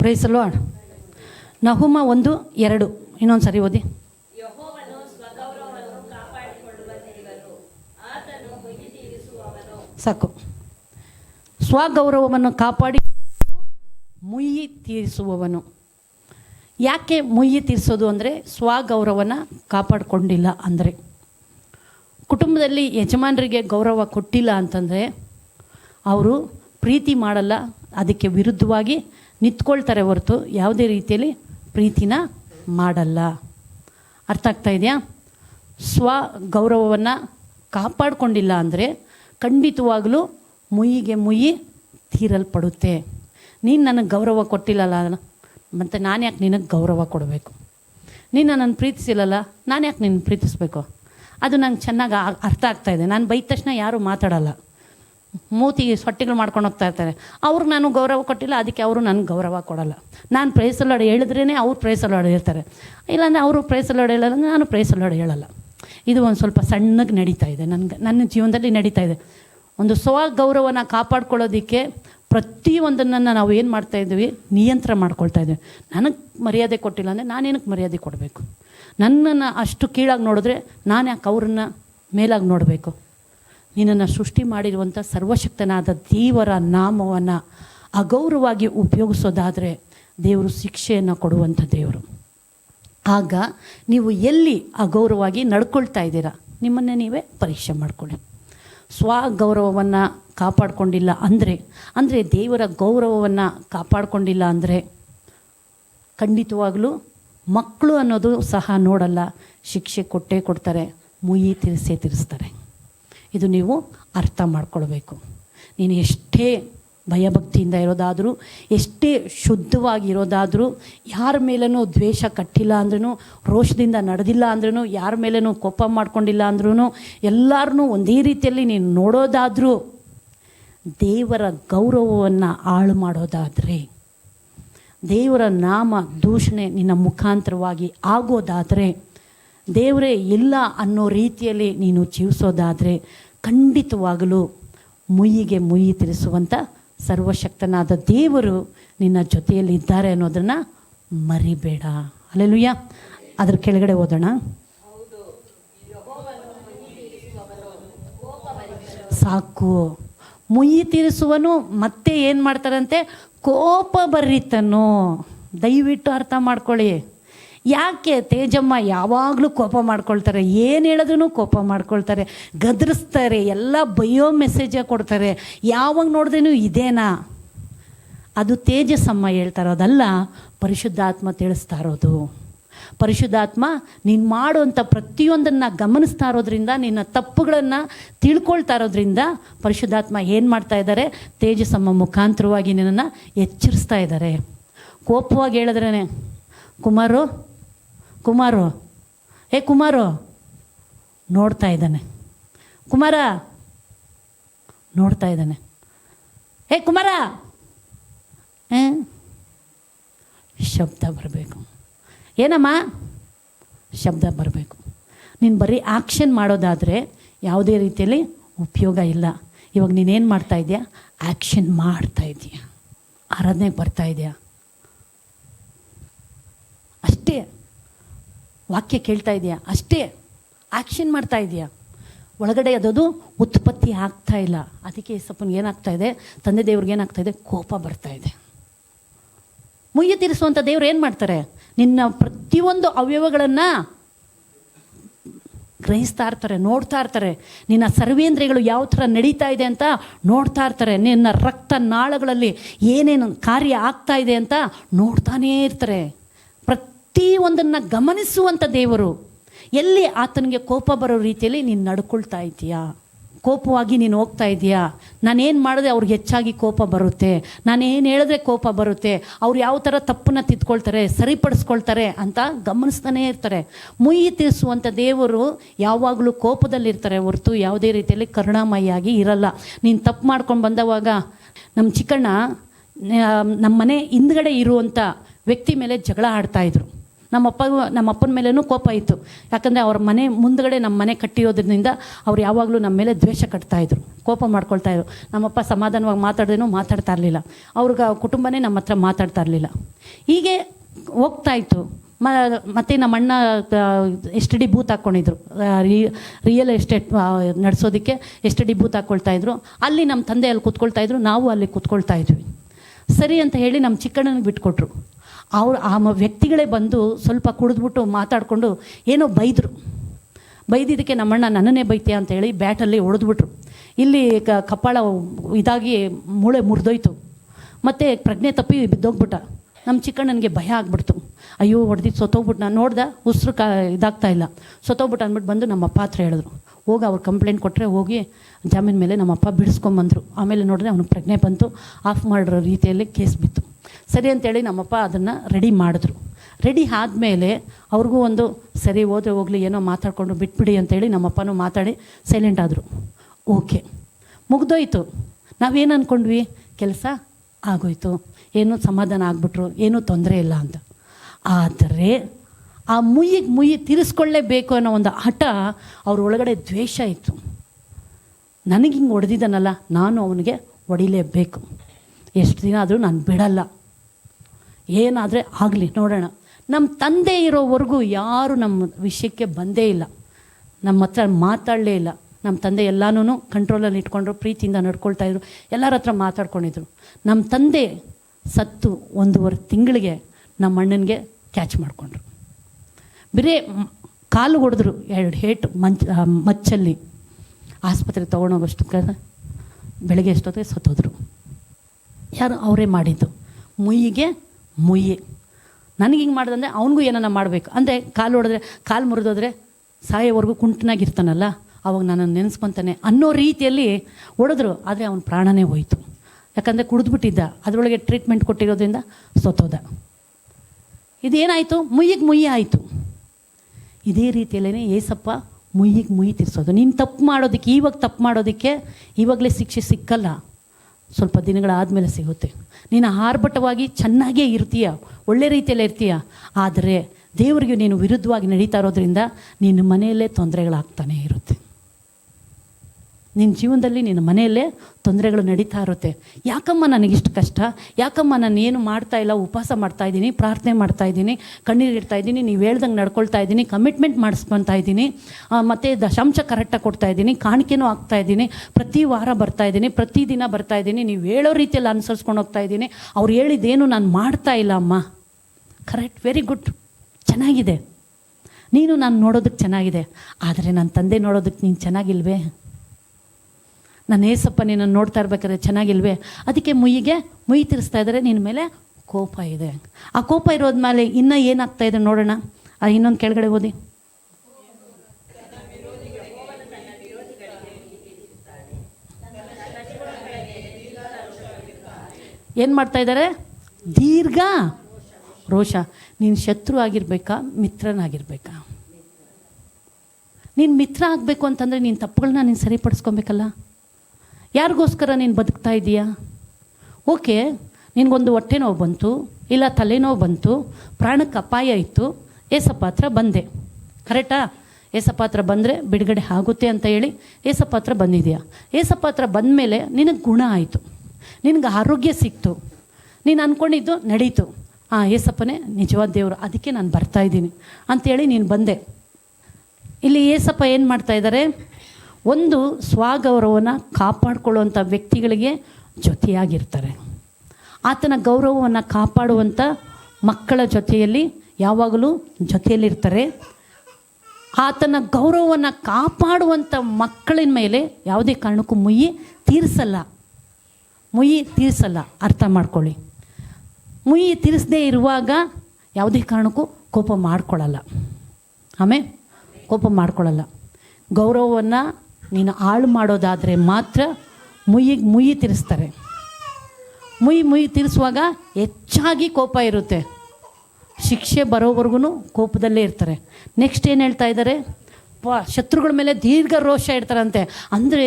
ಪ್ರೈಸಲ್ವಾ ನಹುಮ ಒಂದು ಎರಡು. ಇನ್ನೊಂದು ಸರಿ ಓದಿ. ಸಾಕು. ಸ್ವಗೌರವವನ್ನು ಕಾಪಾಡಿ ಮುಯ್ಯಿ ತೀರಿಸುವವನು. ಯಾಕೆ ಮುಯ್ಯಿ ತೀರಿಸೋದು ಅಂದರೆ ಸ್ವಗೌರವನ ಕಾಪಾಡಿಕೊಂಡಿಲ್ಲ ಅಂದರೆ. ಕುಟುಂಬದಲ್ಲಿ ಯಜಮಾನರಿಗೆ ಗೌರವ ಕೊಟ್ಟಿಲ್ಲ ಅಂತಂದರೆ ಅವರು ಪ್ರೀತಿ ಮಾಡಲ್ಲ ಅದಕ್ಕೆ ವಿರುದ್ಧವಾಗಿ ನಿಂತ್ಕೊಳ್ತಾರೆ ಹೊರತು ಯಾವುದೇ ರೀತಿಯಲ್ಲಿ ಪ್ರೀತಿನ ಮಾಡಲ್ಲ. ಅರ್ಥ ಆಗ್ತಾ ಇದೆಯಾ? ಸ್ವ ಗೌರವವನ್ನು ಕಾಪಾಡಿಕೊಂಡಿಲ್ಲ ಅಂದರೆ ಖಂಡಿತವಾಗಲೂ ಮುಯ್ಯಿಗೆ ಮುಯ್ಯಿ ತೀರಲ್ಪಡುತ್ತೆ. ನೀನು ನನಗೆ ಗೌರವ ಕೊಟ್ಟಿಲ್ಲಲ್ಲ ಮತ್ತು ನಾನು ಯಾಕೆ ನಿನಗೆ ಗೌರವ ಕೊಡಬೇಕು? ನೀನು ನನ್ನನ್ನು ಪ್ರೀತಿಸಿಲ್ಲಲ್ಲ, ನಾನು ಯಾಕೆ ನಿನ್ನ ಪ್ರೀತಿಸ್ಬೇಕು? ಅದು ನಂಗೆ ಚೆನ್ನಾಗಿ ಅರ್ಥ ಆಗ್ತಾ ಇದೆ. ನಾನು ಬೈದ ತಕ್ಷಣ ಯಾರೂ ಮಾತಾಡಲ್ಲ. ಮೂತಿಗೆ ಸೊಟ್ಟಿಗಳು ಮಾಡ್ಕೊಂಡು ಹೋಗ್ತಾ ಇರ್ತಾರೆ. ಅವ್ರಿಗೆ ನಾನು ಗೌರವ ಕೊಟ್ಟಿಲ್ಲ, ಅದಕ್ಕೆ ಅವರು ನನಗೆ ಗೌರವ ಕೊಡಲ್ಲ. ನಾನು ಪ್ರೈಸಲ್ಲೋಡು ಹೇಳಿದ್ರೇ ಅವ್ರು ಪ್ರೈಸಲ್ಲೋಡು ಹೇಳ್ತಾರೆ. ಇಲ್ಲಾಂದರೆ ಅವರು ಪ್ರೈಸಲ್ಲೋಡು ಹೇಳಲ್ಲ, ನಾನು ಪ್ರೈಸಲ್ಲೋಡು ಹೇಳಲ್ಲ. ಇದು ಒಂದು ಸ್ವಲ್ಪ ಸಣ್ಣಗೆ ನಡೀತಾ ಇದೆ, ನನಗೆ, ನನ್ನ ಜೀವನದಲ್ಲಿ ನಡೀತಾ ಇದೆ. ಒಂದು ಸ್ವ ಗೌರವನ ಕಾಪಾಡ್ಕೊಳ್ಳೋದಕ್ಕೆ ಪ್ರತಿಯೊಂದನ್ನು ನಾವು ಏನು ಮಾಡ್ತಾ ಇದ್ದೀವಿ? ನಿಯಂತ್ರಣ ಮಾಡ್ಕೊಳ್ತಾ ಇದ್ದೀವಿ. ನನಗೆ ಮರ್ಯಾದೆ ಕೊಟ್ಟಿಲ್ಲ ಅಂದರೆ ನಾನೇನಕ್ಕೆ ಮರ್ಯಾದೆ ಕೊಡಬೇಕು? ನನ್ನನ್ನು ಅಷ್ಟು ಕೀಳಾಗಿ ನೋಡಿದ್ರೆ ನಾನು ಯಾಕೆ ಅವ್ರನ್ನ ಮೇಲಾಗಿ ನೋಡಬೇಕು? ನಿನ್ನನ್ನು ಸೃಷ್ಟಿ ಮಾಡಿರುವಂಥ ಸರ್ವಶಕ್ತನಾದ ದೇವರ ನಾಮವನ್ನು ಅಗೌರವಾಗಿ ಉಪಯೋಗಿಸೋದಾದರೆ ದೇವರು ಶಿಕ್ಷೆಯನ್ನು ಕೊಡುವಂಥ ದೇವರು. ಆಗ ನೀವು ಎಲ್ಲಿ ಅಗೌರವಾಗಿ ನಡ್ಕೊಳ್ತಾ ಇದ್ದೀರಾ? ನಿಮ್ಮನ್ನೇ ನೀವೇ ಪರೀಕ್ಷೆ ಮಾಡಿಕೊಳ್ಳಿ. ಸ್ವಗೌರವವನ್ನು ಕಾಪಾಡಿಕೊಂಡಿಲ್ಲ ಅಂದರೆ ಅಂದರೆ ದೇವರ ಗೌರವವನ್ನು ಕಾಪಾಡಿಕೊಂಡಿಲ್ಲ ಅಂದರೆ ಖಂಡಿತವಾಗಲೂ ಮಕ್ಕಳು ಅನ್ನೋದು ಸಹ ನೋಡಲ್ಲ, ಶಿಕ್ಷೆ ಕೊಟ್ಟೇ ಕೊಡ್ತಾರೆ ಮುಯಿ ತಿರ್ಸೇ ತಿರ್ಸ್ತಾರೆ. ಇದು ನೀವು ಅರ್ಥ ಮಾಡ್ಕೊಳ್ಬೇಕು. ನೀನು ಎಷ್ಟೇ ಭಯಭಕ್ತಿಯಿಂದ ಇರೋದಾದರೂ, ಎಷ್ಟೇ ಶುದ್ಧವಾಗಿರೋದಾದರೂ ಯಾರ ಮೇಲೂ ದ್ವೇಷ ಕಟ್ಟಿಲ್ಲ ಅಂದ್ರೂ, ರೋಷದಿಂದ ನಡೆದಿಲ್ಲ ಅಂದ್ರೂ, ಯಾರ ಮೇಲೂ ಕೋಪ ಮಾಡ್ಕೊಂಡಿಲ್ಲ ಅಂದ್ರೂ, ಎಲ್ಲರನ್ನೂ ಒಂದೇ ರೀತಿಯಲ್ಲಿ ನೀನು ನೋಡೋದಾದರೂ, ದೇವರ ಗೌರವವನ್ನು ಹಾಳು ಮಾಡೋದಾದರೆ, ದೇವರ ನಾಮ ದೂಷಣೆ ನಿನ್ನ ಮುಖಾಂತರವಾಗಿ ಆಗೋದಾದರೆ ದೇವರೇ ಇಲ್ಲ ಅನ್ನೋ ರೀತಿಯಲ್ಲಿ ನೀನು ಜೀವಿಸೋದಾದರೆ ಖಂಡಿತವಾಗಲೂ ಮುಯ್ಯಿಗೆ ಮುಯ್ಯಿ ತಿಳಿಸುವಂಥ ಸರ್ವಶಕ್ತನಾದ ದೇವರು ನಿನ್ನ ಜೊತೆಯಲ್ಲಿ ಇದ್ದಾರೆ ಅನ್ನೋದನ್ನು ಮರಿಬೇಡ. ಅಲ್ಲೆಲುಯ್ಯ ಅದ್ರ ಕೆಳಗಡೆ ಓದೋಣ. ಸಾಕು. ಮುಯ್ಯಿ ತೀರಿಸುವನು ಮತ್ತೆ ಏನು ಮಾಡ್ತಾರಂತೆ? ಕೋಪ ಬರೀತನು ದಯವಿಟ್ಟು ಅರ್ಥ ಮಾಡ್ಕೊಳ್ಳಿ. ಯಾಕೆ ತೇಜಮ್ಮ ಯಾವಾಗಲೂ ಕೋಪ ಮಾಡ್ಕೊಳ್ತಾರೆ? ಏನು ಹೇಳಿದ್ರು ಕೋಪ ಮಾಡ್ಕೊಳ್ತಾರೆ. ಗದರಿಸ್ತಾರೆ, ಎಲ್ಲ ಬಯೋ ಮೆಸೇಜೇ ಕೊಡ್ತಾರೆ. ಯಾವಾಗ ನೋಡಿದ್ರೂ ಇದೇನಾ? ಅದು ತೇಜಸ್ಸಮ್ಮ ಹೇಳ್ತಾ ಇರೋದಲ್ಲ ಪರಿಶುದ್ಧಾತ್ಮ ತಿಳಿಸ್ತಾ ಇರೋದು. ಪರಿಶುದ್ಧಾತ್ಮ ನೀನು ಮಾಡುವಂಥ ಪ್ರತಿಯೊಂದನ್ನು ಗಮನಿಸ್ತಾ ಇರೋದ್ರಿಂದ, ನಿನ್ನ ತಪ್ಪುಗಳನ್ನು ತಿಳ್ಕೊಳ್ತಾ ಇರೋದ್ರಿಂದ ಪರಿಶುದ್ಧಾತ್ಮ ಏನು ಮಾಡ್ತಾ ಇದ್ದಾರೆ? ತೇಜಸ್ಸಮ್ಮ ಮುಖಾಂತರವಾಗಿ ನಿನ್ನನ್ನು ಎಚ್ಚರಿಸ್ತಾ ಇದ್ದಾರೆ. ಕೋಪವಾಗಿ ಹೇಳಿದ್ರೇ ಕುಮಾರು ಕುಮಾರು. ಏ ಕುಮಾರು. ನೋಡ್ತಾ ಇದ್ದಾನೆ. ಕುಮಾರ. ನೋಡ್ತಾ ಇದ್ದಾನೆ. ಏ ಕುಮಾರ? ಶಬ್ದ ಬರಬೇಕು. ಏನಮ್ಮ? ಶಬ್ದ ಬರಬೇಕು. ನೀನು ಬರೀ ಆಕ್ಷನ್ ಮಾಡೋದಾದರೆ ಯಾವುದೇ ರೀತಿಯಲ್ಲಿ ಉಪಯೋಗ ಇಲ್ಲ. ಇವಾಗ ನೀನೇನು ಮಾಡ್ತಾ ಇದೆಯಾ? ಆ್ಯಕ್ಷನ್ ಮಾಡ್ತಾ ಇದೆಯಾ? ಆರಾಧನೆಗೆ ಬರ್ತಾ ಇದೆಯಾ ಅಷ್ಟೇ ವಾಕ್ಯ ಕೇಳ್ತಾ ಇದೆಯಾ? ಅಷ್ಟೇ. ಆ್ಯಕ್ಷನ್ ಮಾಡ್ತಾ ಇದೆಯಾ? ಒಳಗಡೆ ಅದದು ಉತ್ಪತ್ತಿ ಆಗ್ತಾ ಇಲ್ಲ. ಅದಕ್ಕೆ ಏನಾಗ್ತಾ ಇದೆ? ತಂದೆ ದೇವ್ರಿಗೆ ಏನಾಗ್ತಾ ಇದೆ? ಕೋಪ ಬರ್ತಾ ಇದೆ. ಮುಯ್ಯ ತೀರಿಸುವಂಥ ದೇವ್ರು ಏನು ಮಾಡ್ತಾರೆ? ನಿನ್ನ ಪ್ರತಿಯೊಂದು ಅವಯವಗಳನ್ನು ಗ್ರಹಿಸ್ತಾ ಇರ್ತಾರೆ, ನೋಡ್ತಾ ಇರ್ತಾರೆ. ನಿನ್ನ ಸರ್ವೇಂದ್ರಿಯಗಳು ಯಾವ ಥರ ನಡೀತಾ ಇದೆ ಅಂತ ನೋಡ್ತಾ ಇರ್ತಾರೆ. ನಿನ್ನ ರಕ್ತ ನಾಳಗಳಲ್ಲಿ ಏನೇನು ಕಾರ್ಯ ಆಗ್ತಾ ಇದೆ ಅಂತ ನೋಡ್ತಾನೇ ಇರ್ತಾರೆ. ಪ್ರತಿಯೊಂದನ್ನು ಗಮನಿಸುವಂಥ ದೇವರು, ಎಲ್ಲಿ ಆತನಿಗೆ ಕೋಪ ಬರೋ ರೀತಿಯಲ್ಲಿ ನೀನು ನಡ್ಕೊಳ್ತಾ ಇದ್ದೀಯಾ? ಕೋಪವಾಗಿ ನೀನು ಹೋಗ್ತಾ ಇದೆಯಾ ನಾನೇನು ಮಾಡಿದ್ರೆ ಅವ್ರಿಗೆ ಹೆಚ್ಚಾಗಿ ಕೋಪ ಬರುತ್ತೆ? ನಾನೇನು ಹೇಳಿದ್ರೆ ಕೋಪ ಬರುತ್ತೆ? ಅವ್ರು ಯಾವ ಥರ ತಪ್ಪನ್ನ ತಿದ್ಕೊಳ್ತಾರೆ, ಸರಿಪಡಿಸ್ಕೊಳ್ತಾರೆ ಅಂತ ಗಮನಿಸ್ತಾನೇ ಇರ್ತಾರೆ. ಮುಯ್ಯಿ ತೀರಿಸುವಂಥ ದೇವರು ಯಾವಾಗಲೂ ಕೋಪದಲ್ಲಿರ್ತಾರೆ ಹೊರತು ಯಾವುದೇ ರೀತಿಯಲ್ಲಿ ಕರುಣಾಮಯಿಯಾಗಿ ಇರಲ್ಲ. ನೀನು ತಪ್ಪು ಮಾಡ್ಕೊಂಡು ಬಂದವಾಗ ನಮ್ಮ ಚಿಕ್ಕಣ್ಣ ನಮ್ಮ ಮನೆ ಹಿಂದ್ಗಡೆ ಇರುವಂಥ ವ್ಯಕ್ತಿ ಮೇಲೆ ಜಗಳ ಆಡ್ತಾಯಿದ್ರು ನಮ್ಮಪ್ಪ ನಮ್ಮ ಅಪ್ಪನ ಮೇಲೇನೂ ಕೋಪ ಇತ್ತು. ಯಾಕಂದರೆ ಅವ್ರ ಮನೆ ಮುಂದಗಡೆ ನಮ್ಮ ಮನೆ ಕಟ್ಟಿರೋದ್ರಿಂದ ಅವ್ರು ಯಾವಾಗಲೂ ನಮ್ಮ ಮೇಲೆ ದ್ವೇಷ ಕಟ್ತಾಯಿದ್ರು ಕೋಪ ಮಾಡ್ಕೊಳ್ತಾ ಇದ್ರು. ನಮ್ಮಪ್ಪ ಸಮಾಧಾನವಾಗಿ ಮಾತಾಡ್ದೇನು ಮಾತಾಡ್ತಾ ಇರಲಿಲ್ಲ. ಅವ್ರಿಗೆ ಕುಟುಂಬನೇ ನಮ್ಮ ಹತ್ರ ಮಾತಾಡ್ತಾ ಇರಲಿಲ್ಲ. ಹೀಗೆ ಹೋಗ್ತಾ ಇತ್ತು. ಮ, ಮತ್ತು ನಮ್ಮ ಅಣ್ಣ ಎಷ್ಟು ಡಿ ಬೂತ್ ಹಾಕ್ಕೊಂಡಿದ್ರು ರಿಯಲ್ ಎಸ್ಟೇಟ್ ನಡೆಸೋದಕ್ಕೆ ಎಷ್ಟು ಡಿ ಬೂತ್ ಹಾಕ್ಕೊಳ್ತಾ ಇದ್ರು. ಅಲ್ಲಿ ನಮ್ಮ ತಂದೆ ಅಲ್ಲಿ ಕೂತ್ಕೊಳ್ತಾ ಇದ್ರು. ನಾವು ಅಲ್ಲಿ ಕೂತ್ಕೊಳ್ತಾ ಇದ್ವಿ. ಸರಿ ಅಂತ ಹೇಳಿ ನಮ್ಮ ಚಿಕ್ಕಣ್ಣನಿಗೆ ಬಿಟ್ಕೊಟ್ರು. ಅವ್ರು ಆ ಮ- ವ್ಯಕ್ತಿಗಳೇ ಬಂದು ಸ್ವಲ್ಪ ಕುಡಿದ್ಬಿಟ್ಟು ಮಾತಾಡಿಕೊಂಡು ಏನೋ ಬೈದರು. ಬೈದಿದ್ದಕ್ಕೆ ನಮ್ಮಣ್ಣ ನನ್ನನ್ನೇ ಬೈತೆ ಅಂತ ಹೇಳಿ ಬ್ಯಾಟಲ್ಲಿ ಹೊಡೆದ್ಬಿಟ್ರು. ಇಲ್ಲಿ ಕ ಕಪಾಳ ಇದಾಗಿ ಮೂಳೆ ಮುರಿದೋಯ್ತು. ಮತ್ತು ಪ್ರಜ್ಞೆ ತಪ್ಪಿ ಬಿದ್ದೋಗ್ಬಿಟ್ಟ. ನಮ್ಮ ಚಿಕ್ಕಣ್ಣನಿಗೆ ಭಯ ಆಗ್ಬಿಡ್ತು. ಅಯ್ಯೋ ಹೊಡೆದಿದ್ದು ಸೊತ್ತೋಗ್ಬಿಟ್ಟು ನಾನು ನೋಡ್ದೆ ಉಸಿರು ಕಾ ಇದಾಗ್ತಾ ಇಲ್ಲ. ಸೊತ್ತೋಗ್ಬಿಟ್ಟು ಅಂದ್ಬಿಟ್ಟು ಬಂದು ನಮ್ಮ ಅಪ್ಪ ಹತ್ರ ಹೇಳಿದ್ರು. ಹೋಗಿ ಅವ್ರು ಕಂಪ್ಲೇಂಟ್ ಕೊಟ್ಟರೆ ಹೋಗಿ ಜಾಮೀನು ಮೇಲೆ ನಮ್ಮ ಅಪ್ಪ ಬಿಡಿಸ್ಕೊಂಬಂದರು. ಆಮೇಲೆ ನೋಡಿದ್ರೆ ಅವ್ನಿಗೆ ಪ್ರಜ್ಞೆ ಬಂತು. ಆಫ್ ಮಾಡಿರೋ ರೀತಿಯಲ್ಲಿ ಕೇಸ್ ಬಿತ್ತು. ಸರಿ ಅಂತೇಳಿ ನಮ್ಮಪ್ಪ ಅದನ್ನು ರೆಡಿ ಮಾಡಿದ್ರು. ರೆಡಿ ಆದಮೇಲೆ ಅವ್ರಿಗೂ ಒಂದು, ಸರಿ ಹೋದ್ರೆ ಹೋಗಲಿ, ಏನೋ ಮಾತಾಡ್ಕೊಂಡು ಬಿಟ್ಬಿಡಿ ಅಂತೇಳಿ ನಮ್ಮಪ್ಪನೂ ಮಾತಾಡಿ ಸೈಲೆಂಟ್ ಆದರು. ಓಕೆ ಮುಗ್ದೋಯ್ತು. ನಾವೇನು ಅಂದ್ಕೊಂಡ್ವಿ ಕೆಲಸ ಆಗೋಯ್ತು. ಏನೂ ಸಮಾಧಾನ ಆಗ್ಬಿಟ್ರು, ಏನೂ ತೊಂದರೆ ಇಲ್ಲ ಅಂತ. ಆದರೆ ಆ ಮುಯ್ಯಿಗೆ ಮುಯ್ಯಿ ತೀರಿಸ್ಕೊಳ್ಳೇಬೇಕು ಅನ್ನೋ ಒಂದು ಹಠ ಅವ್ರ ಒಳಗಡೆ ದ್ವೇಷ ಇತ್ತು. ನನಗೆ ಹಿಂಗೆ ಹೊಡೆದಿದ್ದಾನಲ್ಲ ನಾನು ಅವನಿಗೆ ಹೊಡಿಲೇಬೇಕು. ಎಷ್ಟು ದಿನ ಆದರೂ ನಾನು ಬಿಡಲ್ಲ. ಏನಾದರೆ ಆಗಲಿ, ನೋಡೋಣ. ನಮ್ಮ ತಂದೆ ಇರೋವರೆಗೂ ಯಾರು ನಮ್ಮ ವಿಷಯಕ್ಕೆ ಬಂದೇ ಇಲ್ಲ. ನಮ್ಮ ಹತ್ರ ಮಾತಾಡಲೇ ಇಲ್ಲ. ನಮ್ಮ ತಂದೆ ಎಲ್ಲಾನು ಕಂಟ್ರೋಲಲ್ಲಿ ಇಟ್ಕೊಂಡ್ರು, ಪ್ರೀತಿಯಿಂದ ನಡ್ಕೊಳ್ತಾ ಇದ್ರು, ಎಲ್ಲರ ಹತ್ರ ಮಾತಾಡ್ಕೊಂಡಿದ್ರು. ನಮ್ಮ ತಂದೆ ಸತ್ತು ಒಂದೂವರೆ ತಿಂಗಳಿಗೆ ನಮ್ಮ ಅಣ್ಣನಿಗೆ ಕ್ಯಾಚ್ ಮಾಡಿಕೊಂಡ್ರು. ಬರೀ ಕಾಲು ಹೊಡೆದ್ರು, ಎರಡು ಹೇಟು ಮಂಚ್ ಮಚ್ಚಲ್ಲಿ. ಆಸ್ಪತ್ರೆ ತೊಗೊಂಡೋಗೋಷ್ಟಕ್ಕೆ ಬೆಳಗ್ಗೆ ಎಷ್ಟೊತ್ತಿಗೆ ಸತ್ತೋದ್ರು. ಯಾರು, ಅವರೇ ಮಾಡಿದ್ದು. ಮುಯ್ಯಿಗೆ ಮುಯ್ಯಿ. ನನಗೆ ಹಿಂಗೆ ಮಾಡಿದಂದ್ರೆ ಅವನಿಗೂ ಏನನ್ನ ಮಾಡಬೇಕು. ಅಂದರೆ ಕಾಲು ಹೊಡೆದ್ರೆ ಕಾಲು ಮುರಿದೋದ್ರೆ ಸಾಯೋವರೆಗೂ ಕುಂಟನಾಗಿರ್ತಾನಲ್ಲ, ಅವಾಗ ನನ್ನನ್ನು ನೆನೆಸ್ಕೊತಾನೆ ಅನ್ನೋ ರೀತಿಯಲ್ಲಿ ಹೊಡೆದ್ರು ಆದರೆ ಅವನ ಪ್ರಾಣನೇ ಹೋಯಿತು. ಯಾಕಂದರೆ ಕುಡಿದ್ಬಿಟ್ಟಿದ್ದ, ಅದರೊಳಗೆ ಟ್ರೀಟ್ಮೆಂಟ್ ಕೊಟ್ಟಿರೋದ್ರಿಂದ ಸತ್ತೋದ. ಇದೇನಾಯಿತು? ಮುಯ್ಯಿಗೆ ಮುಯ್ಯಿ ಆಯಿತು. ಇದೇ ರೀತಿಯಲ್ಲೇ ಏಸಪ್ಪ ಮುಯ್ಯಿಗೆ ಮುಯ್ಯಿ ತಿರ್ಸೋದು. ನೀನು ತಪ್ಪು ಮಾಡೋದಕ್ಕೆ, ಇವಾಗ ತಪ್ಪು ಮಾಡೋದಕ್ಕೆ ಇವಾಗಲೇ ಶಿಕ್ಷೆ ಸಿಕ್ಕಲ್ಲ. ಸ್ವಲ್ಪ ದಿನಗಳಾದಮೇಲೆ ಸಿಗುತ್ತೆ. ನೀನು ಆರ್ಭಟವಾಗಿ ಚೆನ್ನಾಗೇ ಇರ್ತೀಯ, ಒಳ್ಳೆ ರೀತಿಯಲ್ಲೇ ಇರ್ತೀಯ, ಆದರೆ ದೇವರಿಗೆ ನೀನು ವಿರುದ್ಧವಾಗಿ ನಡೀತಾ ಇರೋದ್ರಿಂದ ನಿನ್ನ ಮನೆಯಲ್ಲೇ ತೊಂದರೆಗಳಾಗ್ತಾನೇ ಇರುತ್ತೆ. ನಿನ್ನ ಜೀವನದಲ್ಲಿ ನಿನ್ನ ಮನೆಯಲ್ಲೇ ತೊಂದರೆಗಳು ನಡೀತಾ ಇರುತ್ತೆ. ಯಾಕಮ್ಮ ನನಗಿಷ್ಟು ಕಷ್ಟ? ಯಾಕಮ್ಮ ನಾನು ಏನು ಮಾಡ್ತಾ ಇಲ್ಲ? ಉಪವಾಸ ಮಾಡ್ತಾ ಇದ್ದೀನಿ, ಪ್ರಾರ್ಥನೆ ಮಾಡ್ತಾ ಇದ್ದೀನಿ, ಕಣ್ಣೀರು ಇಡ್ತಾ ಇದ್ದೀನಿ, ನೀವು ಹೇಳ್ದಂಗೆ ನಡ್ಕೊಳ್ತಾ ಇದ್ದೀನಿ ಕಮಿಟ್ಮೆಂಟ್ ಮಾಡಿಸ್ಕೊತಾ ಇದ್ದೀನಿ. ಮತ್ತು ದಶಾಂಶ ಕರೆಕ್ಟಾಗಿ ಕೊಡ್ತಾ ಇದ್ದೀನಿ, ಕಾಣಿಕೆನೂ ಆಗ್ತಾ ಇದ್ದೀನಿ, ಪ್ರತಿ ವಾರ ಬರ್ತಾ ಇದ್ದೀನಿ, ಪ್ರತಿ ದಿನ ಬರ್ತಾ ಇದ್ದೀನಿ, ನೀವು ಹೇಳೋ ರೀತಿಯಲ್ಲಿ ಅನುಸರಿಸ್ಕೊಂಡು ಹೋಗ್ತಾ ಇದ್ದೀನಿ. ಅವ್ರು ಹೇಳಿದ್ದೇನು ನಾನು ಮಾಡ್ತಾ ಇಲ್ಲ ಅಮ್ಮ. ಕರೆಕ್ಟ್ ವೆರಿ ಗುಡ್ ಚೆನ್ನಾಗಿದೆ. ನೀನು ನಾನು ನೋಡೋದಕ್ಕೆ ಚೆನ್ನಾಗಿದೆ. ಆದರೆ ನನ್ನ ತಂದೆ ನೋಡೋದಕ್ಕೆ ನೀನು ಚೆನ್ನಾಗಿಲ್ವೇ? ನಾನು ಏಸಪ್ಪ ನಿನ್ನ ನೋಡ್ತಾ ಇರ್ಬೇಕಾದ್ರೆ ಚೆನ್ನಾಗಿಲ್ವೇ? ಅದಕ್ಕೆ ಮುಯ್ಯಿಗೆ ಮುಯಿ ತಿರ್ಸ್ತಾ ಇದ್ದಾರೆ ನಿನ್ನ ಮೇಲೆ ಕೋಪ ಇದೆ. ಆ ಕೋಪ ಇರೋದ ಮೇಲೆ ಇನ್ನೂ ಏನಾಗ್ತಾ ಇದೆ ನೋಡೋಣ. ಆ, ಇನ್ನೊಂದು ಕೆಳಗಡೆ ಓದಿ. ಏನು ಮಾಡ್ತಾ ಇದ್ದಾರೆ? ದೀರ್ಘ ರೋಷ. ನೀನು ಶತ್ರು ಆಗಿರ್ಬೇಕಾ? ಮಿತ್ರನಾಗಿರ್ಬೇಕಾ? ನೀನು ಮಿತ್ರ ಆಗಬೇಕು ಅಂತಂದರೆ ನೀನು ತಪ್ಪುಗಳನ್ನ ನೀನು ಸರಿಪಡಿಸ್ಕೊಬೇಕಲ್ಲ? ಯಾರಿಗೋಸ್ಕರ ನೀನು ಬದುಕ್ತಾ ಇದೀಯಾ? ಓಕೆ, ನಿನಗೊಂದು ಹೊಟ್ಟೆ ನೋವು ಬಂತು, ಇಲ್ಲ ತಲೆನೋವು ಬಂತು, ಪ್ರಾಣಕ್ಕೆ ಅಪಾಯ ಇತ್ತು ಏಸಪ್ಪ ಹತ್ರ ಬಂದೆ. ಕರೆಕ್ಟಾ? ಏಸಪ್ಪ ಹತ್ರ ಬಂದರೆ ಬಿಡುಗಡೆ ಆಗುತ್ತೆ ಅಂತ ಹೇಳಿ ಏಸಪ್ಪ ಹತ್ರ ಬಂದಿದೆಯಾ? ಏಸಪ್ಪ ಹತ್ರ ಬಂದಮೇಲೆ ನಿನಗೆ ಗುಣ ಆಯಿತು, ನಿನಗೆ ಆರೋಗ್ಯ ಸಿಕ್ತು, ನೀನು ಅಂದ್ಕೊಂಡಿದ್ದು ನಡೀತು. ಆ ಏಸಪ್ಪನೇ, ನಿಜವಾದ ದೇವರು, ಅದಕ್ಕೆ ನಾನು ಬರ್ತಾ ಇದ್ದೀನಿ. ಅಂಥೇಳಿ ನೀನು ಬಂದೆ. ಇಲ್ಲಿ ಏಸಪ್ಪ ಏನು ಮಾಡ್ತಾ ಇದ್ದಾರೆ ಒಂದು ಸ್ವಗೌರವವನ್ನು ಕಾಪಾಡಿಕೊಳ್ಳುವಂಥ ವ್ಯಕ್ತಿಗಳಿಗೆ ಜೊತೆಯಾಗಿರ್ತಾರೆ. ಆತನ ಗೌರವವನ್ನು ಕಾಪಾಡುವಂಥ ಮಕ್ಕಳ ಜೊತೆಯಲ್ಲಿ ಯಾವಾಗಲೂ ಜೊತೆಯಲ್ಲಿರ್ತಾರೆ. ಆತನ ಗೌರವವನ್ನು ಕಾಪಾಡುವಂಥ ಮಕ್ಕಳಿನ ಮೇಲೆ ಯಾವುದೇ ಕಾರಣಕ್ಕೂ ಮುಯ್ಯಿ ತೀರಿಸಲ್ಲ. ಮುಯ್ಯಿ ತೀರಿಸಲ್ಲ, ಅರ್ಥ ಮಾಡ್ಕೊಳ್ಳಿ. ಮುಯ್ಯಿ ತೀರಿಸದೇ ಇರುವಾಗ ಯಾವುದೇ ಕಾರಣಕ್ಕೂ ಕೋಪ ಮಾಡ್ಕೊಳ್ಳಲ್ಲ. ಆಮೇಲೆ ಕೋಪ ಮಾಡ್ಕೊಳ್ಳಲ್ಲ. ಗೌರವವನ್ನು ನೀನು ಹಾಳು ಮಾಡೋದಾದರೆ ಮಾತ್ರ ಮುಯ್ಯಿಗೆ ಮುಯ್ಯಿ ತಿರ್ಸ್ತಾರೆ. ಮುಯಿ ಮುಯಿ ತಿರ್ಸುವಾಗ ಹೆಚ್ಚಾಗಿ ಕೋಪ ಇರುತ್ತೆ. ಶಿಕ್ಷೆ ಬರೋವರೆಗೂ ಕೋಪದಲ್ಲೇ ಇರ್ತಾರೆ. ನೆಕ್ಸ್ಟ್ ಏನು ಹೇಳ್ತಾ ಇದ್ದಾರೆ? ಪ, ಶತ್ರುಗಳ ಮೇಲೆ ದೀರ್ಘ ರೋಷ ಇಡ್ತಾರಂತೆ. ಅಂದರೆ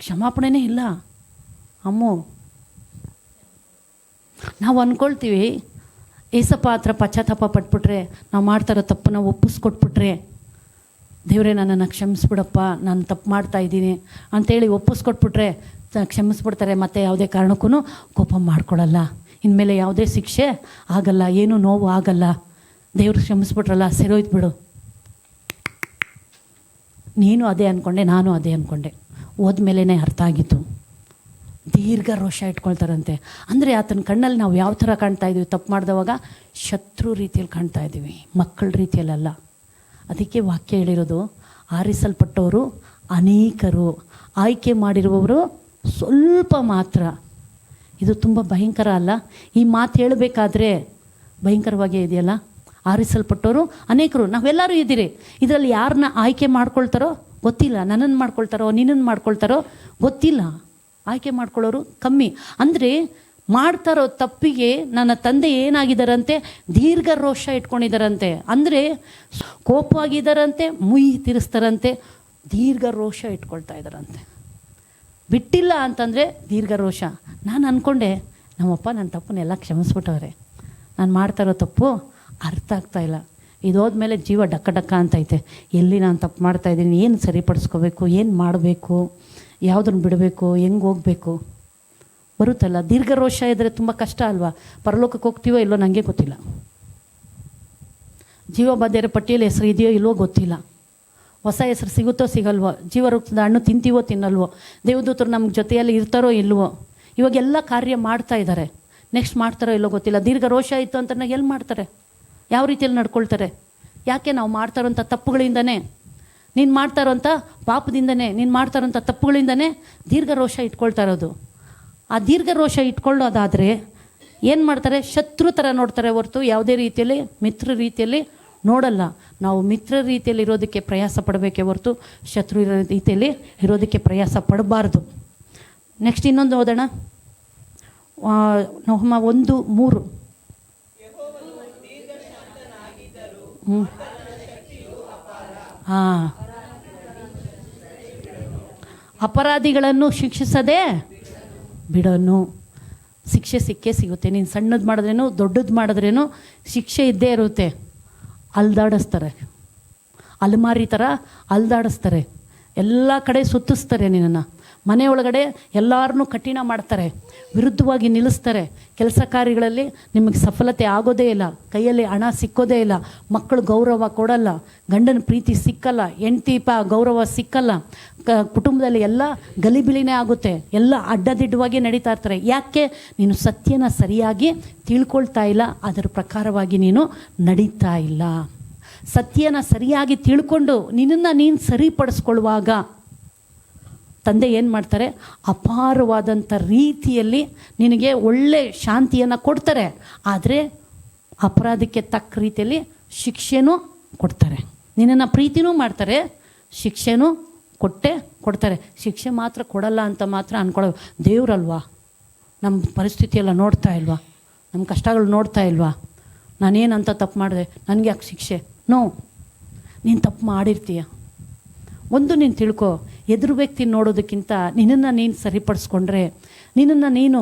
ಕ್ಷಮಾಪಣೆನೇ ಇಲ್ಲ. ಅಮ್ಮು, ನಾವು ಅಂದ್ಕೊಳ್ತೀವಿ ಏಸಪ್ಪ ಹತ್ರ ಪಶ್ಚಾತ್ತಾಪ ಪಟ್ಬಿಟ್ರೆ, ನಾವು ಮಾಡ್ತಾರೋ ತಪ್ಪನ್ನ ಒಪ್ಪಿಸ್ಕೊಟ್ಬಿಟ್ರೆ ದೇವರೇ, ನನ್ನನ್ನು ಕ್ಷಮಿಸ್ಬಿಡಪ್ಪ, ನಾನು ತಪ್ಪು ಮಾಡ್ತಾ ಇದ್ದೀನಿ ಅಂತೇಳಿ ಒಪ್ಪಿಸ್ಕೊಟ್ಬಿಟ್ರೆ ಕ್ಷಮಿಸ್ಬಿಡ್ತಾರೆ, ಮತ್ತು ಯಾವುದೇ ಕಾರಣಕ್ಕೂ ಕೋಪ ಮಾಡ್ಕೊಳ್ಳಲ್ಲ ಇನ್ಮೇಲೆ ಯಾವುದೇ ಶಿಕ್ಷೆ ಆಗಲ್ಲ, ಏನೂ ನೋವು ಆಗಲ್ಲ. ದೇವ್ರು ಕ್ಷಮಿಸ್ಬಿಟ್ರಲ್ಲ, ಸೆರೋಯ್ತು ಬಿಡು. ನೀನು ಅದೇ ಅಂದ್ಕೊಂಡೆ ನಾನು ಅದೇ ಅಂದ್ಕೊಂಡೆ ಹೋದ್ಮೇಲೆ ಅರ್ಥ ಆಗಿತ್ತು. ದೀರ್ಘ ರೋಷ ಇಟ್ಕೊಳ್ತಾರಂತೆ. ಅಂದರೆ ಆತನ ಕಣ್ಣಲ್ಲಿ ನಾವು ಯಾವ ಥರ ಕಾಣ್ತಾ ಇದ್ದೀವಿ ತಪ್ಪು ಮಾಡಿದವಾಗ ಶತ್ರು ರೀತಿಯಲ್ಲಿ ಕಾಣ್ತಾ ಇದ್ದೀವಿ ಮಕ್ಕಳ ರೀತಿಯಲ್ಲಲ್ಲ. ಅದಕ್ಕೆ ವಾಕ್ಯ ಹೇಳಿರೋದು, ಆರಿಸಲ್ಪಟ್ಟವರು ಅನೇಕರು, ಆಯ್ಕೆ ಮಾಡಿರುವವರು ಸ್ವಲ್ಪ ಮಾತ್ರ. ಇದು ತುಂಬ ಭಯಂಕರ ಅಲ್ಲ? ಈ ಮಾತು ಹೇಳಬೇಕಾದ್ರೆ ಭಯಂಕರವಾಗೇ ಇದೆಯಲ್ಲ? ಆರಿಸಲ್ಪಟ್ಟವರು ಅನೇಕರು, ನಾವೆಲ್ಲರೂ ಇದ್ದೀರಿ. ಇದರಲ್ಲಿ ಯಾರನ್ನ ಆಯ್ಕೆ ಮಾಡ್ಕೊಳ್ತಾರೋ ಗೊತ್ತಿಲ್ಲ. ನನ್ನನ್ನು ಮಾಡ್ಕೊಳ್ತಾರೋ ನಿನ್ನನ್ನು ಮಾಡ್ಕೊಳ್ತಾರೋ ಗೊತ್ತಿಲ್ಲ. ಆಯ್ಕೆ ಮಾಡ್ಕೊಳ್ಳೋರು ಕಮ್ಮಿ. ಅಂದರೆ ಮಾಡ್ತಾರೋ ತಪ್ಪಿಗೆ ನನ್ನ ತಂದೆ ಏನಾಗಿದ್ದಾರಂತೆ ದೀರ್ಘ ರೋಷ ಇಟ್ಕೊಂಡಿದ್ದಾರಂತೆ ಅಂದರೆ ಕೋಪವಾಗಿದ್ದಾರಂತೆ ಮುಯಿ ತಿರ್ಸ್ತಾರಂತೆ ದೀರ್ಘ ರೋಷ ಇಟ್ಕೊಳ್ತಾ ಇದ್ದಾರಂತೆ ಬಿಟ್ಟಿಲ್ಲ ಅಂತಂದರೆ ದೀರ್ಘ ರೋಷ ನಾನು ಅಂದ್ಕೊಂಡೆ ನಮ್ಮಪ್ಪ ನನ್ನ ತಪ್ಪನ್ನೆಲ್ಲ ಕ್ಷಮಿಸ್ಬಿಟ್ಟವ್ರೆ. ನಾನು ಮಾಡ್ತಾ ಇರೋ ತಪ್ಪು ಅರ್ಥ ಆಗ್ತಾ ಇಲ್ಲ. ಇದೋದ್ಮೇಲೆ ಜೀವ ಡಕ್ಕ ಡಕ್ಕ ಅಂತೈತೆ. ಎಲ್ಲಿ ನಾನು ತಪ್ಪು ಮಾಡ್ತಾ ಇದ್ದೀನಿ? ಏನು ಸರಿಪಡಿಸ್ಕೋಬೇಕು? ಏನು ಮಾಡಬೇಕು? ಯಾವುದನ್ನು ಬಿಡಬೇಕು? ಹೆಂಗೆ ಹೋಗಬೇಕು? ಬರುತ್ತಲ್ಲ? ದೀರ್ಘ ರೋಷ ಇದ್ದರೆ ತುಂಬ ಕಷ್ಟ ಅಲ್ವಾ? ಪರಲೋಕಕ್ಕೆ ಹೋಗ್ತೀವೋ ಇಲ್ಲೋ ನನಗೆ ಗೊತ್ತಿಲ್ಲ. ಜೀವಬಾಧ್ಯರ ಪಟ್ಟಿಯಲ್ಲಿ ಹೆಸರು ಇದೆಯೋ ಇಲ್ವೋ ಗೊತ್ತಿಲ್ಲ. ಹೊಸ ಹೆಸರು ಸಿಗುತ್ತೋ ಸಿಗಲ್ವೋ? ಜೀವವೃಕ್ಷದ ಹಣ್ಣು ತಿಂತೀವೋ ತಿನ್ನಲ್ವೋ? ದೇವದೂತರು ನಮ್ಮ ಜೊತೆಯಲ್ಲಿ ಇರ್ತಾರೋ ಇಲ್ವೋ? ಇವಾಗೆಲ್ಲ ಕಾರ್ಯ ಮಾಡ್ತಾ ಇದ್ದಾರೆ ನೆಕ್ಸ್ಟ್ ಮಾಡ್ತಾರೋ ಇಲ್ಲೋ ಗೊತ್ತಿಲ್ಲ. ದೀರ್ಘ ರೋಷ ಇತ್ತು ಅಂತ ಎಲ್ಲಿ ಮಾಡ್ತಾರೆ? ಯಾವ ರೀತಿಯಲ್ಲಿ ನಡ್ಕೊಳ್ತಾರೆ? ಯಾಕೆ ನಾವು ಮಾಡ್ತಾ ಇರೋಂಥ ತಪ್ಪುಗಳಿಂದನೇ? ನೀನು ಮಾಡ್ತಾ ಇರೋಂಥ ಪಾಪದಿಂದನೇ, ನೀನು ಮಾಡ್ತಾ ಇರೋಂಥ ತಪ್ಪುಗಳಿಂದನೇ ದೀರ್ಘ ರೋಷ ಇಟ್ಕೊಳ್ತಾ ಇರೋದು. ಆ ದೀರ್ಘ ರೋಷ ಇಟ್ಕೊಳ್ಳೋದಾದರೆ ಏನು ಮಾಡ್ತಾರೆ? ಶತ್ರು ಥರ ನೋಡ್ತಾರೆ ಹೊರತು ಯಾವುದೇ ರೀತಿಯಲ್ಲಿ, ಮಿತ್ರ ರೀತಿಯಲ್ಲಿ ನೋಡಲ್ಲ. ನಾವು ಮಿತ್ರ ರೀತಿಯಲ್ಲಿ ಇರೋದಕ್ಕೆ ಪ್ರಯಾಸ ಪಡಬೇಕೇ ಹೊರತು ಶತ್ರು ರೀತಿಯಲ್ಲಿ ಇರೋದಕ್ಕೆ ಪ್ರಯಾಸ ಪಡಬಾರ್ದು. ನೆಕ್ಸ್ಟ್ ಇನ್ನೊಂದು ಓದೋಣ. ನಮ್ಮ ಒಂದು ಮೂರು. ಹ್ಞೂ ಹಾಂ ಅಪರಾಧಿಗಳನ್ನು ಶಿಕ್ಷಿಸದೆ ಬಿಡೋನು. ಶಿಕ್ಷೆ ಸಿಕ್ಕೇ ಸಿಗುತ್ತೆ. ನೀನು ಸಣ್ಣದು ಮಾಡಿದ್ರೇನು, ದೊಡ್ಡದು ಮಾಡಿದ್ರೇನು, ಶಿಕ್ಷೆ ಇದ್ದೇ ಇರುತ್ತೆ. ಅಲ್ದಾಡಿಸ್ತಾರೆ. ಅಲ್ಮಾರಿ ಥರ ಅಲ್ದಾಡಿಸ್ತಾರೆ. ಎಲ್ಲ ಕಡೆ ಸುತ್ತಿಸ್ತಾರೆ ನಿನ್ನನ್ನು. ಮನೆ ಒಳಗಡೆ ಎಲ್ಲರನ್ನೂ ಕಠಿಣ ಮಾಡ್ತಾರೆ, ವಿರುದ್ಧವಾಗಿ ನಿಲ್ಲಿಸ್ತಾರೆ. ಕೆಲಸ ಕಾರ್ಯಗಳಲ್ಲಿ ನಿಮಗೆ ಸಫಲತೆ ಆಗೋದೇ ಇಲ್ಲ, ಕೈಯಲ್ಲಿ ಹಣ ಸಿಕ್ಕೋದೇ ಇಲ್ಲ, ಮಕ್ಕಳು ಗೌರವ ಕೊಡಲ್ಲ, ಗಂಡನ ಪ್ರೀತಿ ಸಿಕ್ಕಲ್ಲ, ಹೆಂಡ್ತಿ ಗೌರವ ಸಿಕ್ಕಲ್ಲ. ಕ, ಕುಟುಂಬದಲ್ಲಿ ಎಲ್ಲ ಗಲಿಬಿಲಿನೇ ಆಗುತ್ತೆ, ಎಲ್ಲ ಅಡ್ಡದಿಡ್ಡವಾಗಿ ನಡೀತಾ ಇರ್ತಾರೆ. ಯಾಕೆ? ನೀನು ಸತ್ಯನ ಸರಿಯಾಗಿ ತಿಳ್ಕೊಳ್ತಾ ಇಲ್ಲ, ಅದರ ಪ್ರಕಾರವಾಗಿ ನೀನು ನಡೀತಾ ಇಲ್ಲ. ಸತ್ಯನ ಸರಿಯಾಗಿ ತಿಳ್ಕೊಂಡು ನಿನ್ನನ್ನು ನೀನು ಸರಿಪಡಿಸ್ಕೊಳ್ಳುವಾಗ ತಂದೆ ಏನು ಮಾಡ್ತಾರೆ? ಅಪಾರವಾದಂಥ ರೀತಿಯಲ್ಲಿ ನಿನಗೆ ಒಳ್ಳೆ ಶಾಂತಿಯನ್ನು ಕೊಡ್ತಾರೆ. ಆದರೆ ಅಪರಾಧಕ್ಕೆ ತಕ್ಕ ರೀತಿಯಲ್ಲಿ ಶಿಕ್ಷೆನೂ ಕೊಡ್ತಾರೆ. ನಿನ್ನನ್ನು ಪ್ರೀತಿನೂ ಮಾಡ್ತಾರೆ. ಶಿಕ್ಷೆನೂ ಕೊಟ್ಟೆ ಕೊಡ್ತಾರೆ. ಶಿಕ್ಷೆ ಮಾತ್ರ ಕೊಡಲ್ಲ ಅಂತ ಮಾತ್ರ ಅಂದ್ಕೊಳ್ಳೋ ದೇವ್ರಲ್ವಾ? ನಮ್ಮ ಪರಿಸ್ಥಿತಿಯೆಲ್ಲ ನೋಡ್ತಾ ಇಲ್ವಾ? ನಮ್ಮ ಕಷ್ಟಗಳು ನೋಡ್ತಾ ಇಲ್ವಾ? ನಾನೇನಂತ ತಪ್ಪು ಮಾಡಿದೆ? ನನಗೆ ಯಾಕೆ ಶಿಕ್ಷೆ? ನೋ. ನೀನು ತಪ್ಪು ಮಾಡಿರ್ತೀಯ. ಒಂದು ನೀನು ತಿಳ್ಕೊ. ಎದುರು ವ್ಯಕ್ತಿ ನೋಡೋದಕ್ಕಿಂತ ನಿನ್ನನ್ನು ನೀನು ಸರಿಪಡಿಸ್ಕೊಂಡ್ರೆ, ನಿನ್ನನ್ನು ನೀನು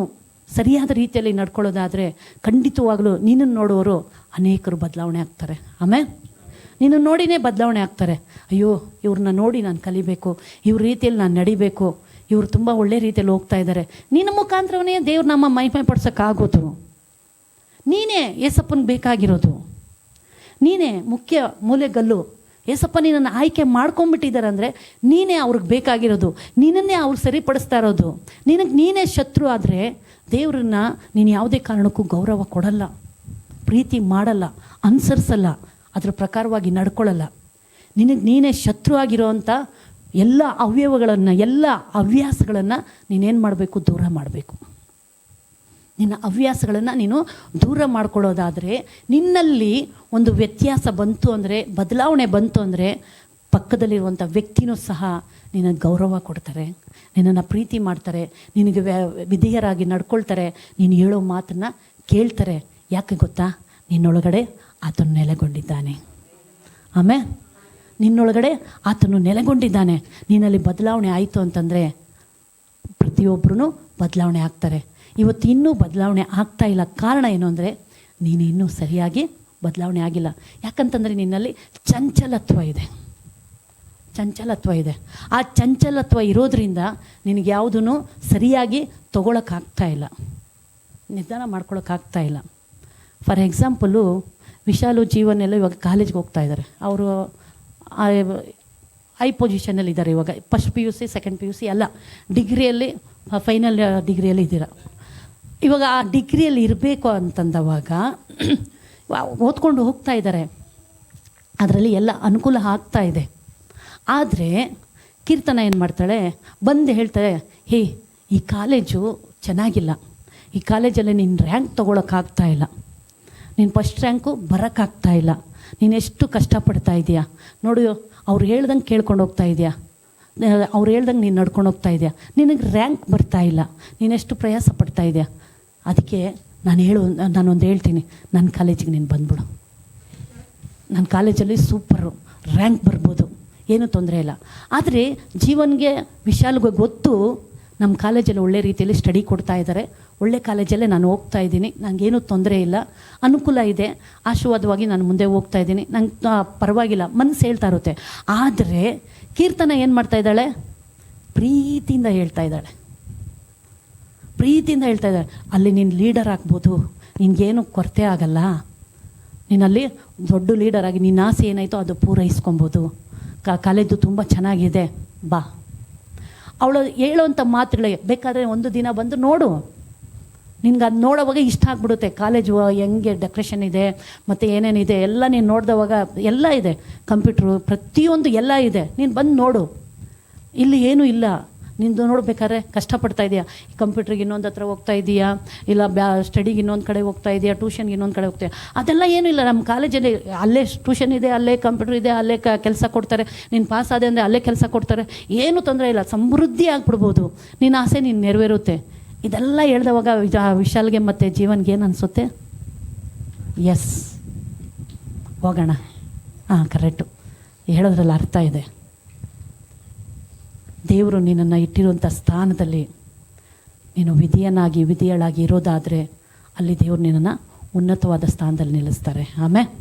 ಸರಿಯಾದ ರೀತಿಯಲ್ಲಿ ನಡ್ಕೊಳ್ಳೋದಾದರೆ ಖಂಡಿತವಾಗಲೂ ನಿನ್ನನ್ನು ನೋಡೋರು ಅನೇಕರು ಬದಲಾವಣೆ ಆಗ್ತಾರೆ. ಆಮೇಲೆ ನಿನ್ನನ್ನು ನೋಡಿನೇ ಬದಲಾವಣೆ ಆಗ್ತಾರೆ. ಅಯ್ಯೋ, ಇವ್ರನ್ನ ನೋಡಿ ನಾನು ಕಲಿಬೇಕು, ಇವ್ರ ರೀತಿಯಲ್ಲಿ ನಾನು ನಡಿಬೇಕು, ಇವರು ತುಂಬ ಒಳ್ಳೆ ರೀತಿಯಲ್ಲಿ ಹೋಗ್ತಾ ಇದ್ದಾರೆ ನಿನ್ನ ಮುಖಾಂತರವನ್ನೇ ದೇವ್ರು ನಮ್ಮ ಮೈಮೈ ಪಡ್ಸೋಕ್ಕಾಗೋದು ನೀನೇ ಏಸಪ್ಪನಿಗೆ ಬೇಕಾಗಿರೋದು. ನೀನೇ ಮುಖ್ಯ ಮೂಲೆಗಲ್ಲು ಏಸಪ್ಪ, ನಿನ್ನನ್ನು ಆಯ್ಕೆ ಮಾಡ್ಕೊಂಬಿಟ್ಟಿದ್ದಾರಂದರೆ ನೀನೇ ಅವ್ರಿಗೆ ಬೇಕಾಗಿರೋದು ನೀನನ್ನೇ ಅವ್ರು ಸರಿಪಡಿಸ್ತಾ ಇರೋದು. ನಿನಗೆ ನೀನೇ ಶತ್ರು ಆದರೆ ದೇವ್ರನ್ನ ನೀನು ಯಾವುದೇ ಕಾರಣಕ್ಕೂ ಗೌರವ ಕೊಡಲ್ಲ, ಪ್ರೀತಿ ಮಾಡಲ್ಲ, ಅನುಸರಿಸಲ್ಲ, ಅದರ ಪ್ರಕಾರವಾಗಿ ನಡ್ಕೊಳ್ಳಲ್ಲ. ನಿನಗೆ ನೀನೇ ಶತ್ರು ಆಗಿರೋವಂಥ ಎಲ್ಲ ಅವ್ಯವಗಳನ್ನು, ಎಲ್ಲ ಹವ್ಯಾಸಗಳನ್ನು ನೀನೇನು ಮಾಡಬೇಕು, ದೂರ ಮಾಡಬೇಕು. ನಿನ್ನ ಹವ್ಯಾಸಗಳನ್ನು ನೀನು ದೂರ ಮಾಡ್ಕೊಳ್ಳೋದಾದರೆ, ನಿನ್ನಲ್ಲಿ ಒಂದು ವ್ಯತ್ಯಾಸ ಬಂತು ಅಂದರೆ, ಬದಲಾವಣೆ ಬಂತು ಅಂದರೆ ಪಕ್ಕದಲ್ಲಿರುವಂಥ ವ್ಯಕ್ತಿನೂ ಸಹ ನಿನ್ನ ಗೌರವ ಕೊಡ್ತಾರೆ, ನಿನ್ನನ್ನು ಪ್ರೀತಿ ಮಾಡ್ತಾರೆ, ನಿನಗೆ ವಿಧೇಯರಾಗಿ ನಡ್ಕೊಳ್ತಾರೆ, ನೀನು ಹೇಳೋ ಮಾತನ್ನು ಕೇಳ್ತಾರೆ. ಯಾಕೆ ಗೊತ್ತಾ? ನಿನ್ನೊಳಗಡೆ ಆತನು ನೆಲೆಗೊಂಡಿದ್ದಾನೆ. ಆಮೇಲೆ ನಿನ್ನೊಳಗಡೆ ಆತನು ನೆಲೆಗೊಂಡಿದ್ದಾನೆ. ನಿನ್ನಲ್ಲಿ ಬದಲಾವಣೆ ಆಯಿತು ಅಂತಂದರೆ ಪ್ರತಿಯೊಬ್ಬರೂ ಬದಲಾವಣೆ ಆಗ್ತಾರೆ. ಇವತ್ತು ಇನ್ನೂ ಬದಲಾವಣೆ ಆಗ್ತಾ ಇಲ್ಲ. ಕಾರಣ ಏನು ಅಂದರೆ ನೀನಿನ್ನೂ ಸರಿಯಾಗಿ ಬದಲಾವಣೆ ಆಗಿಲ್ಲ. ಯಾಕಂತಂದರೆ ನಿನ್ನಲ್ಲಿ ಚಂಚಲತ್ವ ಇದೆ. ಚಂಚಲತ್ವ ಇದೆ. ಆ ಚಂಚಲತ್ವ ಇರೋದ್ರಿಂದ ನಿನಗೆ ಯಾವುದೂ ಸರಿಯಾಗಿ ತೊಗೊಳಕ್ಕಾಗ್ತಾ ಇಲ್ಲ. ನಿರ್ಧಾರ ಮಾಡ್ಕೊಳಕ್ಕಾಗ್ತಾ ಇಲ್ಲ. ಫಾರ್ ಎಕ್ಸಾಂಪಲು, ವಿಶಾಲು ಜೀವನೆಲ್ಲ ಇವಾಗ ಕಾಲೇಜ್ಗೆ ಹೋಗ್ತಾ ಇದ್ದಾರೆ. ಅವರು ಐ ಪೊಸಿಷನಲ್ಲಿ ಇದ್ದಾರೆ ಇವಾಗ. First P U C second P U C ಎಲ್ಲ ಡಿಗ್ರಿಯಲ್ಲಿ ಫೈನಲ್ ಡಿಗ್ರಿಯಲ್ಲಿ ಇದ್ದೀರಾ. ಇವಾಗ ಆ ಡಿಗ್ರಿಯಲ್ಲಿ ಇರಬೇಕು ಅಂತಂದವಾಗ ಓದ್ಕೊಂಡು ಹೋಗ್ತಾ ಇದ್ದಾರೆ. ಅದರಲ್ಲಿ ಎಲ್ಲ ಅನುಕೂಲ ಆಗ್ತಾ ಇದೆ. ಆದರೆ ಕೀರ್ತನ ಏನು ಮಾಡ್ತಾಳೆ? ಬಂದು ಹೇಳ್ತಾಳೆ, ಹೇ, ಈ ಕಾಲೇಜು ಚೆನ್ನಾಗಿಲ್ಲ. ಈ ಕಾಲೇಜಲ್ಲಿ ನೀನು ರ್ಯಾಂಕ್ ತೊಗೊಳಕ್ಕಾಗ್ತಾ ಇಲ್ಲ. ನೀನು ಫಸ್ಟ್ ರ್ಯಾಂಕು ಬರೋಕ್ಕಾಗ್ತಾ ಇಲ್ಲ. ನೀನು ಎಷ್ಟು ಕಷ್ಟಪಡ್ತಾ ಇದೆಯಾ? ನೋಡು, ಅವ್ರು ಹೇಳ್ದಂಗೆ ಕೇಳ್ಕೊಂಡು ಹೋಗ್ತಾ ಇದೆಯಾ? ಅವ್ರು ಹೇಳ್ದಂಗೆ ನೀನು ನಡ್ಕೊಂಡು ಹೋಗ್ತಾ ಇದೆಯಾ? ನಿನಗೆ ರ್ಯಾಂಕ್ ಬರ್ತಾ ಇಲ್ಲ. ನೀನೆಷ್ಟು ಪ್ರಯಾಸ ಪಡ್ತಾ ಇದೆಯಾ? ಅದಕ್ಕೆ ನಾನು ಹೇಳು, ನಾನೊಂದು ಹೇಳ್ತೀನಿ. ನನ್ನ ಕಾಲೇಜಿಗೆ ನೀನು ಬಂದ್ಬಿಡು. ನನ್ನ ಕಾಲೇಜಲ್ಲಿ ಸೂಪರು, ರ್ಯಾಂಕ್ ಬರ್ಬೋದು. ಏನೂ ತೊಂದರೆ ಇಲ್ಲ. ಆದರೆ ಜೀವನ್ಗೆ ವಿಶಾಲ್ಗೆ ಗೊತ್ತು ನಮ್ಮ ಕಾಲೇಜಲ್ಲಿ ಒಳ್ಳೆ ರೀತಿಯಲ್ಲಿ ಸ್ಟಡಿ ಕೊಡ್ತಾ ಇದ್ದಾರೆ. ಒಳ್ಳೆ ಕಾಲೇಜಲ್ಲೇ ನಾನು ಹೋಗ್ತಾ ಇದ್ದೀನಿ. ನನಗೇನೂ ತೊಂದರೆ ಇಲ್ಲ. ಅನುಕೂಲ ಇದೆ. ಆಶೀರ್ವಾದವಾಗಿ ನಾನು ಮುಂದೆ ಹೋಗ್ತಾ ಇದ್ದೀನಿ. ನಂಗೆ ಪರವಾಗಿಲ್ಲ. ಮನಸ್ಸು ಹೇಳ್ತಾ ಇರುತ್ತೆ. ಆದರೆ ಕೀರ್ತನ ಏನು ಮಾಡ್ತಾ ಇದ್ದಾಳೆ? ಪ್ರೀತಿಯಿಂದ ಹೇಳ್ತಾ ಇದ್ದಾಳೆ. ಪ್ರೀತಿಯಿಂದ ಹೇಳ್ತಾ ಇದ್ದಾರೆ. ಅಲ್ಲಿ ನೀನು ಲೀಡರ್ ಆಗ್ಬೋದು. ನಿನಗೇನು ಕೊರತೆ ಆಗಲ್ಲ. ನೀನಲ್ಲಿ ದೊಡ್ಡ ಲೀಡರ್ ಆಗಿ ನಿನ್ನ ಆಸೆ ಏನಾಯಿತೋ ಅದು ಪೂರೈಸ್ಕೊಬೋದು. ಕ ಕಾಲೇಜು ತುಂಬ ಚೆನ್ನಾಗಿದೆ. ಬಾ. ಅವಳು ಹೇಳೋವಂಥ ಮಾತುಗಳಿಗೆ ಬೇಕಾದರೆ ಒಂದು ದಿನ ಬಂದು ನೋಡು. ನಿನ್ಗೆ ಅದು ನೋಡೋವಾಗ ಇಷ್ಟ ಆಗ್ಬಿಡುತ್ತೆ. ಕಾಲೇಜು ಹೆಂಗೆ ಡೆಕೋರೇಷನ್ ಇದೆ, ಮತ್ತು ಏನೇನಿದೆ, ಎಲ್ಲ ನೀನು ನೋಡಿದವಾಗ ಎಲ್ಲ ಇದೆ. ಕಂಪ್ಯೂಟ್ರು ಪ್ರತಿಯೊಂದು ಎಲ್ಲ ಇದೆ. ನೀನು ಬಂದು ನೋಡು. ಇಲ್ಲಿ ಏನೂ ಇಲ್ಲ. ನಿಂದು ನೋಡ್ಬೇಕಾದ್ರೆ ಕಷ್ಟಪಡ್ತಾ ಇದೆಯಾ? ಕಂಪ್ಯೂಟ್ರಿಗೆ ಇನ್ನೊಂದು ಹತ್ರ ಹೋಗ್ತಾ ಇದೆಯಾ? ಇಲ್ಲ ಬ್ಯಾ, ಸ್ಟಡಿಗೆ ಇನ್ನೊಂದು ಕಡೆ ಹೋಗ್ತಾ ಇದೆಯಾ? ಟ್ಯೂಷನ್ಗೆ ಇನ್ನೊಂದು ಕಡೆ ಹೋಗ್ತಾ ಅದೆಲ್ಲ ಏನೂ ಇಲ್ಲ. ನಮ್ಮ ಕಾಲೇಜಲ್ಲಿ ಅಲ್ಲೇ ಟ್ಯೂಷನ್ ಇದೆ, ಅಲ್ಲೇ ಕಂಪ್ಯೂಟರ್ ಇದೆ, ಅಲ್ಲೇ ಕೆಲಸ ಕೊಡ್ತಾರೆ. ನೀನು ಪಾಸ್ ಆದೆ ಅಂದರೆ ಅಲ್ಲೇ ಕೆಲಸ ಕೊಡ್ತಾರೆ. ಏನೂ ತೊಂದರೆ ಇಲ್ಲ. ಸಮೃದ್ಧಿ ಆಗಿಬಿಡ್ಬೋದು. ನಿನ್ನ ಆಸೆ ನೀನು ನೆರವೇರುತ್ತೆ. ಇದೆಲ್ಲ ಹೇಳ್ದವಾಗ ವಿಶಾಲ್ಗೆ ಮತ್ತು ಜೀವನ್ಗೆ ಏನು ಅನಿಸುತ್ತೆ? ಎಸ್ ಹೋಗೋಣ. ಹಾಂ ಕರೆಕ್ಟು ಹೇಳೋದ್ರಲ್ಲಿ ಅರ್ಥ ಇದೆ. ದೇವರು ನಿನ್ನನ್ನು ಇಟ್ಟಿರುವಂಥ ಸ್ಥಾನದಲ್ಲಿ ನೀನು ವಿಧಿಯನಾಗಿ ವಿಧಿಯಳಾಗಿ ಇರೋದಾದರೆ ಅಲ್ಲಿ ದೇವರು ನಿನ್ನನ್ನು ಉನ್ನತವಾದ ಸ್ಥಾನದಲ್ಲಿ ನಿಲ್ಲಿಸ್ತಾರೆ. ಆಮೇಲೆ